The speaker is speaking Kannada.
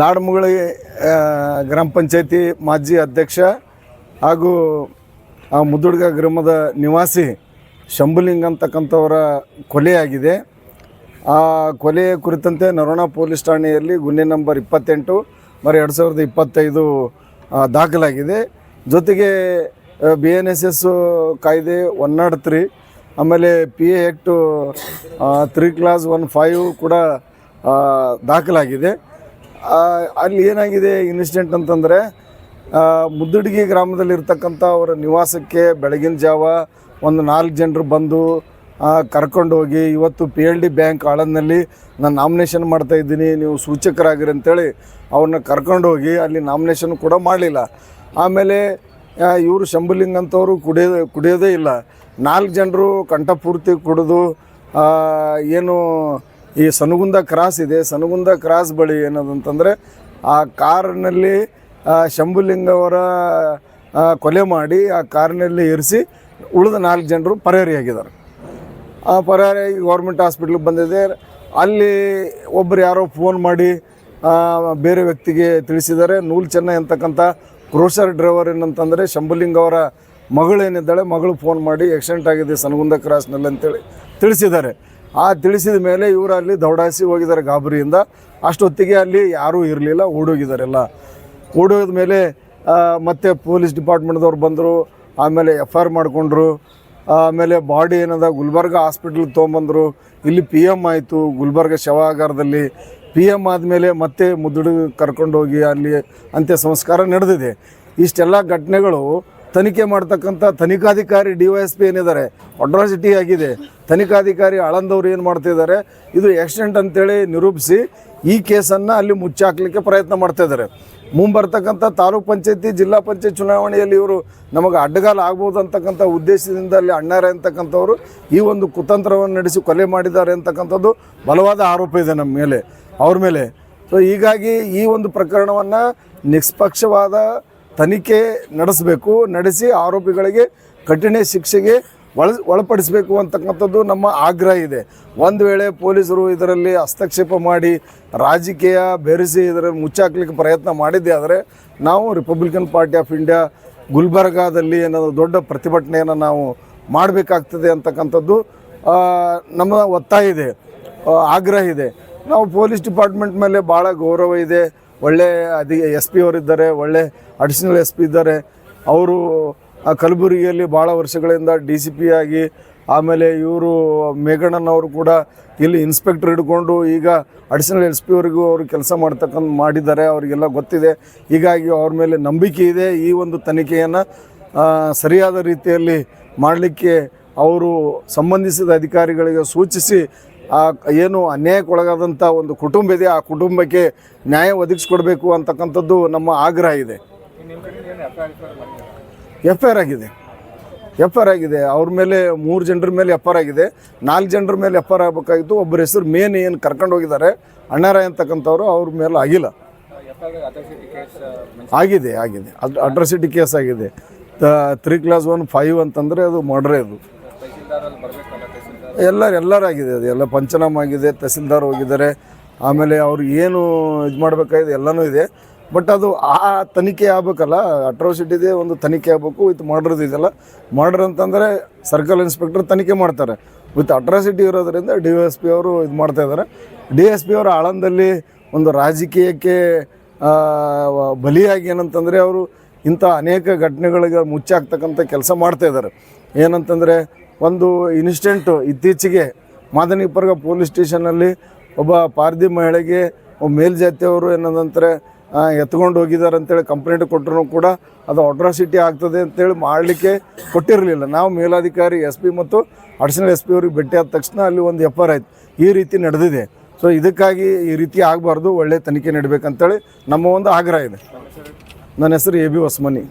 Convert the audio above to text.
ಲಾಡ್ಮುಗಳಿ ಗ್ರಾಮ ಪಂಚಾಯತಿ ಮಾಜಿ ಅಧ್ಯಕ್ಷ ಹಾಗೂ ಆ ಮುದ್ದುಡ್ಗ ಗ್ರಾಮದ ನಿವಾಸಿ ಶಂಭುಲಿಂಗ್ ಅಂತಕ್ಕಂಥವರ ಕೊಲೆಯಾಗಿದೆ. ಆ ಕೊಲೆ ಕುರಿತಂತೆ ನರೋಣ ಪೊಲೀಸ್ ಠಾಣೆಯಲ್ಲಿ ಗುನ್ನೆ ನಂಬರ್ ಇಪ್ಪತ್ತೆಂಟು, ಮರ ಎರಡು ಸಾವಿರದ ಇಪ್ಪತ್ತೈದು ದಾಖಲಾಗಿದೆ. ಜೊತೆಗೆ ಬಿ ಎನ್ ಎಸ್ ಎಸ್ ಕಾಯ್ದೆ ಒನ್ ತ್ರೀ ಆಮೇಲೆ P A act three clause one five ಕೂಡ ದಾಖಲಾಗಿದೆ. ಅಲ್ಲಿ ಏನಾಗಿದೆ ಇನ್ಸಿಡೆಂಟ್ ಅಂತಂದರೆ ಮುದ್ದುಡ್ಗಿ ಗ್ರಾಮದಲ್ಲಿರ್ತಕ್ಕಂಥ ಅವರ ನಿವಾಸಕ್ಕೆ ಬೆಳಗಿನ ಜಾವ ಒಂದು ನಾಲ್ಕು ಜನರು ಬಂದು ಕರ್ಕೊಂಡು ಹೋಗಿ, ಇವತ್ತು ಪಿ ಎಲ್ ಡಿ ಬ್ಯಾಂಕ್ ಆಳಂದಲ್ಲಿ ನಾನು ನಾಮಿನೇಷನ್ ಮಾಡ್ತಾ ಇದ್ದೀನಿ, ನೀವು ಸೂಚಕರಾಗಿರಿ ಅಂತೇಳಿ ಅವ್ರನ್ನ ಕರ್ಕೊಂಡು ಹೋಗಿ ಅಲ್ಲಿ ನಾಮಿನೇಷನ್ ಕೂಡ ಮಾಡಲಿಲ್ಲ. ಆಮೇಲೆ ಇವರು ಶಂಭುಲಿಂಗ್ ಅಂತವರು ಕುಡಿಯೋದೇ ಕುಡಿಯೋದೇ ಇಲ್ಲ. ನಾಲ್ಕು ಜನರು ಕಂಠಪೂರ್ತಿ ಕುಡಿದು ಏನು ಈ ಸನಗುಂದ ಕ್ರಾಸ್ ಇದೆ ಸನಗುಂದ ಕ್ರಾಸ್ ಬಳಿ ಏನದಂತಂದರೆ ಆ ಕಾರಿನಲ್ಲಿ ಆ, ಶಂಭುಲಿಂಗ ಅವರ ಕೊಲೆ ಮಾಡಿ ಆ ಕಾರಿನಲ್ಲಿ ಇರಿಸಿ ಉಳಿದ ನಾಲ್ಕು ಜನರು ಪರಾರಿಯಾಗಿದ್ದಾರೆ. ಆ ಪರಾರಿ ಗೌರ್ಮೆಂಟ್ ಹಾಸ್ಪಿಟ್ಲಿಗೆ ಬಂದಿದೆ. ಅಲ್ಲಿ ಒಬ್ಬರು ಯಾರೋ ಫೋನ್ ಮಾಡಿ ಬೇರೆ ವ್ಯಕ್ತಿಗೆ ತಿಳಿಸಿದ್ದಾರೆ. ನೂಲ್ ಚೆನ್ನ ಅಂತಕ್ಕಂಥ ಕ್ರೋಷರ್ ಡ್ರೈವರ್ ಏನಂತಂದರೆ ಶಂಭುಲಿಂಗ ಅವರ ಮಗಳೇನಿದ್ದಾಳೆ ಮಗಳು ಫೋನ್ ಮಾಡಿ ಆಕ್ಸಿಡೆಂಟ್ ಆಗಿದೆ, ಸನಗುಂದ ಕ್ರಾಸ್ನಲ್ಲಿ ಅಂತೇಳಿ ತಿಳಿಸಿದ್ದಾರೆ. ಆ ತಿಳಿಸಿದ ಮೇಲೆ ಇವರು ಅಲ್ಲಿ ದೌಡಾಯಿಸಿ ಹೋಗಿದ್ದಾರೆ ಗಾಬರಿಯಿಂದ. ಅಷ್ಟೊತ್ತಿಗೆ ಅಲ್ಲಿ ಯಾರೂ ಇರಲಿಲ್ಲ, ಓಡೋಗಿದ್ದಾರೆಲ್ಲ. ಓಡೋದ ಮೇಲೆ ಮತ್ತೆ ಪೊಲೀಸ್ ಡಿಪಾರ್ಟ್ಮೆಂಟ್ದವ್ರು ಬಂದರು, ಆಮೇಲೆ ಎಫ್ ಐ ಆರ್ ಮಾಡಿಕೊಂಡ್ರು, ಆಮೇಲೆ ಬಾಡಿ ಏನದ, ಗುಲ್ಬರ್ಗ ಹಾಸ್ಪಿಟ್ಲಿಗೆ ತೊಗೊಂಬಂದರು. ಇಲ್ಲಿ ಪಿ ಎಂ ಆಯಿತು, ಗುಲ್ಬರ್ಗ ಶವಾಗಾರದಲ್ಲಿ. ಪಿ ಎಂ ಆದಮೇಲೆ ಮತ್ತೆ ಮುದ್ದುಡು ಕರ್ಕೊಂಡೋಗಿ ಅಲ್ಲಿ ಅಂತ್ಯ ಸಂಸ್ಕಾರ ನಡೆದಿದೆ. ಇಷ್ಟೆಲ್ಲ ಘಟನೆಗಳು ತನಿಖೆ ಮಾಡ್ತಕ್ಕಂಥ ತನಿಖಾಧಿಕಾರಿ ಡಿ ವೈ ಎಸ್ ಪಿ ಏನಿದ್ದಾರೆ ಅಟ್ರಾಸಿಟಿ ಆಗಿದೆ. ತನಿಖಾಧಿಕಾರಿ ಆಳಂದವ್ರು ಏನು ಮಾಡ್ತಿದ್ದಾರೆ, ಇದು ಆಕ್ಸಿಡೆಂಟ್ ಅಂತೇಳಿ ನಿರೂಪಿಸಿ ಈ ಕೇಸನ್ನು ಅಲ್ಲಿ ಮುಚ್ಚಾಕ್ಲಿಕ್ಕೆ ಪ್ರಯತ್ನ ಮಾಡ್ತಾ ಇದ್ದಾರೆ. ಮುಂಬರ್ತಕ್ಕಂಥ ತಾಲೂಕ್ ಪಂಚಾಯತಿ, ಜಿಲ್ಲಾ ಪಂಚಾಯತ್ ಚುನಾವಣೆಯಲ್ಲಿ ಇವರು ನಮಗೆ ಅಡ್ಡಗಾಲ ಆಗ್ಬೋದು ಅಂತಕ್ಕಂಥ ಉದ್ದೇಶದಿಂದ ಅಲ್ಲಿ ಅಣ್ಣಾರೆ ಅಂತಕ್ಕಂಥವ್ರು ಈ ಒಂದು ಕುತಂತ್ರವನ್ನು ನಡೆಸಿ ಕೊಲೆ ಮಾಡಿದ್ದಾರೆ ಅಂತಕ್ಕಂಥದ್ದು ಬಲವಾದ ಆರೋಪ ಇದೆ ನಮ್ಮ ಮೇಲೆ, ಅವ್ರ ಮೇಲೆ. ಸೊ ಹೀಗಾಗಿ ಈ ಒಂದು ಪ್ರಕರಣವನ್ನು ನಿಷ್ಪಕ್ಷವಾದ ತನಿಖೆ ನಡೆಸಬೇಕು, ನಡೆಸಿ ಆರೋಪಿಗಳಿಗೆ ಕಠಿಣ ಶಿಕ್ಷೆಗೆ ಒಳ, ಒಳಪಡಿಸಬೇಕು ಅಂತಕ್ಕಂಥದ್ದು ನಮ್ಮ ಆಗ್ರಹ ಇದೆ. ಒಂದು ವೇಳೆ ಪೊಲೀಸರು ಇದರಲ್ಲಿ ಹಸ್ತಕ್ಷೇಪ ಮಾಡಿ ರಾಜಕೀಯ ಬೆರೆಸಿ ಇದರಲ್ಲಿ ಮುಚ್ಚಾಕ್ಲಿಕ್ಕೆ ಪ್ರಯತ್ನ ಮಾಡಿದ್ದೆ ಆದರೆ ನಾವು ರಿಪಬ್ಲಿಕನ್ ಪಾರ್ಟಿ ಆಫ್ ಇಂಡಿಯಾ ಗುಲ್ಬರ್ಗಾದಲ್ಲಿ ಏನಾದರೂ ದೊಡ್ಡ ಪ್ರತಿಭಟನೆಯನ್ನು ನಾವು ಮಾಡಬೇಕಾಗ್ತದೆ ಅಂತಕ್ಕಂಥದ್ದು ನಮ್ಮ ಒತ್ತಾಯ ಇದೆ ಆಗ್ರಹ ಇದೆ. ನಾವು ಪೊಲೀಸ್ ಡಿಪಾರ್ಟ್ಮೆಂಟ್ ಮೇಲೆ ಭಾಳ ಗೌರವ ಇದೆ. ಒಳ್ಳೆ ಅಧಿ ಎಸ್ ಪಿ ಅವರಿದ್ದಾರೆ ಒಳ್ಳೆ ಅಡಿಷನಲ್ ಎಸ್ ಪಿ ಇದ್ದಾರೆ. ಅವರು ಆ ಕಲಬುರಗಿಯಲ್ಲಿ ಭಾಳ ವರ್ಷಗಳಿಂದ ಡಿ ಸಿ ಪಿ ಆಗಿ, ಆಮೇಲೆ ಇವರು ಮೇಘಣ್ಣನವರು ಕೂಡ ಇಲ್ಲಿ ಇನ್ಸ್ಪೆಕ್ಟರ್ ಹಿಡ್ಕೊಂಡು ಈಗ ಅಡಿಷನಲ್ ಎಸ್ ಪಿ ಅವರಿಗೂ ಅವರು ಕೆಲಸ ಮಾಡ್ತಕ್ಕಂಥ ಮಾಡಿದ್ದಾರೆ, ಅವರಿಗೆಲ್ಲ ಗೊತ್ತಿದೆ. ಹೀಗಾಗಿ ಅವ್ರ ಮೇಲೆ ನಂಬಿಕೆ ಇದೆ. ಈ ಒಂದು ತನಿಖೆಯನ್ನು ಸರಿಯಾದ ರೀತಿಯಲ್ಲಿ ಮಾಡಲಿಕ್ಕೆ ಅವರು ಸಂಬಂಧಿಸಿದ ಅಧಿಕಾರಿಗಳಿಗೆ ಸೂಚಿಸಿ ಆ ಏನು ಅನ್ಯಾಯಕ್ಕೊಳಗಾದಂಥ ಒಂದು ಕುಟುಂಬ ಇದೆ, ಆ ಕುಟುಂಬಕ್ಕೆ ನ್ಯಾಯ ಒದಗಿಸ್ಕೊಡ್ಬೇಕು ಅಂತಕ್ಕಂಥದ್ದು ನಮ್ಮ ಆಗ್ರಹ ಇದೆ. ಎಫ್ ಐ ಆರ್ ಆಗಿದೆ. ಎಫ್ ಐ ಆರ್ ಆಗಿದೆ. ಅವ್ರ ಮೇಲೆ ಮೂರು ಜನರ ಮೇಲೆ ಎಫ್ ಆರ್ ಆಗಿದೆ. ನಾಲ್ಕು ಜನರ ಮೇಲೆ ಎಫ್ ಆರ್ ಆಗಬೇಕಾಗಿತ್ತು. ಒಬ್ಬರ ಹೆಸರು ಮೇನ್ ಏನು ಕರ್ಕೊಂಡು ಹೋಗಿದ್ದಾರೆ, ಅಣ್ಣಾರಾಯ್ ಅಂತಕ್ಕಂಥವ್ರು ಅವ್ರ ಮೇಲೆ ಆಗಿಲ್ಲ. ಆಗಿದೆ ಆಗಿದೆ. ಅದು ಅಟ್ರಾಸಿಟಿ ಕೇಸ್ ಆಗಿದೆ. ತ್ರೀ ಕ್ಲಾಸ್ ಒನ್ ಫೈವ್ ಅಂತಂದರೆ ಅದು ಮರ್ಡ್ರೇ ಅದು. ಎಲ್ಲರೂ ಎಲ್ಲರಾಗಿದೆ ಅದು. ಎಲ್ಲ ಪಂಚನಾಮ ಆಗಿದೆ, ತಹಸೀಲ್ದಾರ್ ಹೋಗಿದ್ದಾರೆ. ಆಮೇಲೆ ಅವ್ರು ಏನು ಇದು ಮಾಡಬೇಕಾಗಿದೆ ಎಲ್ಲನೂ ಇದೆ. ಬಟ್ ಅದು ಆ ತನಿಖೆ ಆಗ್ಬೇಕಲ್ಲ ಅಟ್ರೋಸಿಟಿದೆ ಒಂದು ತನಿಖೆ ಆಗಬೇಕು ವಿತ್ ಮಾಡಿರೋದು ಇದೆಲ್ಲ ಮರ್ಡರ್ ಅಂತಂದರೆ ಸರ್ಕಲ್ ಇನ್ಸ್ಪೆಕ್ಟರ್ ತನಿಖೆ ಮಾಡ್ತಾರೆ. ವಿತ್ ಅಟ್ರಾಸಿಟಿ ಇರೋದರಿಂದ ಡಿ ಎಸ್ ಪಿ ಅವರು ಇದು ಮಾಡ್ತಾ ಇದ್ದಾರೆ ಡಿ ಎಸ್ ಪಿ ಅವರು ಆಳಂದಲ್ಲಿ ಒಂದು ರಾಜಕೀಯಕ್ಕೆ ಬಲಿಯಾಗಿ ಏನಂತಂದರೆ ಅವರು ಇಂಥ ಅನೇಕ ಘಟನೆಗಳಿಗೆ ಮುಚ್ಚಾಕ್ತಕ್ಕಂಥ ಕೆಲಸ ಮಾಡ್ತಾ ಇದ್ದಾರೆ ಏನಂತಂದರೆ ಒಂದು ಇನ್ಸಿಡೆಂಟು ಇತ್ತೀಚೆಗೆ ಮಾದನಿಪರ್ಗ ಪೊಲೀಸ್ ಸ್ಟೇಷನಲ್ಲಿ ಒಬ್ಬ ಪಾರ್ದಿ ಮಹಿಳೆಗೆ ಒಬ್ಬ ಮೇಲ್ಜಾತಿಯವರು ಏನದಂತಾರೆ ಎತ್ಕೊಂಡು ಹೋಗಿದ್ದಾರೆ ಅಂತೇಳಿ ಕಂಪ್ಲೇಂಟ್ ಕೊಟ್ಟರು ಕೂಡ ಅದು ಅಟ್ರಾಸಿಟಿ ಆಗ್ತದೆ ಅಂತೇಳಿ ಮಾಡಲಿಕ್ಕೆ ಕೊಟ್ಟಿರಲಿಲ್ಲ. ನಾವು ಮೇಲಾಧಿಕಾರಿ ಎಸ್ ಪಿ ಮತ್ತು ಅಡಿಷನಲ್ ಎಸ್ ಪಿ ಅವ್ರಿಗೆ ಭೇಟಿ ಆದ ತಕ್ಷಣ ಅಲ್ಲಿ ಒಂದು ಎಫ್ ಆರ್ ಆಯ್ತು. ಈ ರೀತಿ ನಡೆದಿದೆ. ಸೊ ಇದಕ್ಕಾಗಿ ಈ ರೀತಿ ಆಗಬಾರ್ದು, ಒಳ್ಳೆ ತನಿಖೆ ನಡಬೇಕಂತೇಳಿ ನಮ್ಮ ಒಂದು ಆಗ್ರಹ ಇದೆ. ನನ್ನ ಹೆಸರು ಎ ಬಿ ಹೊಸ್ಮನಿ.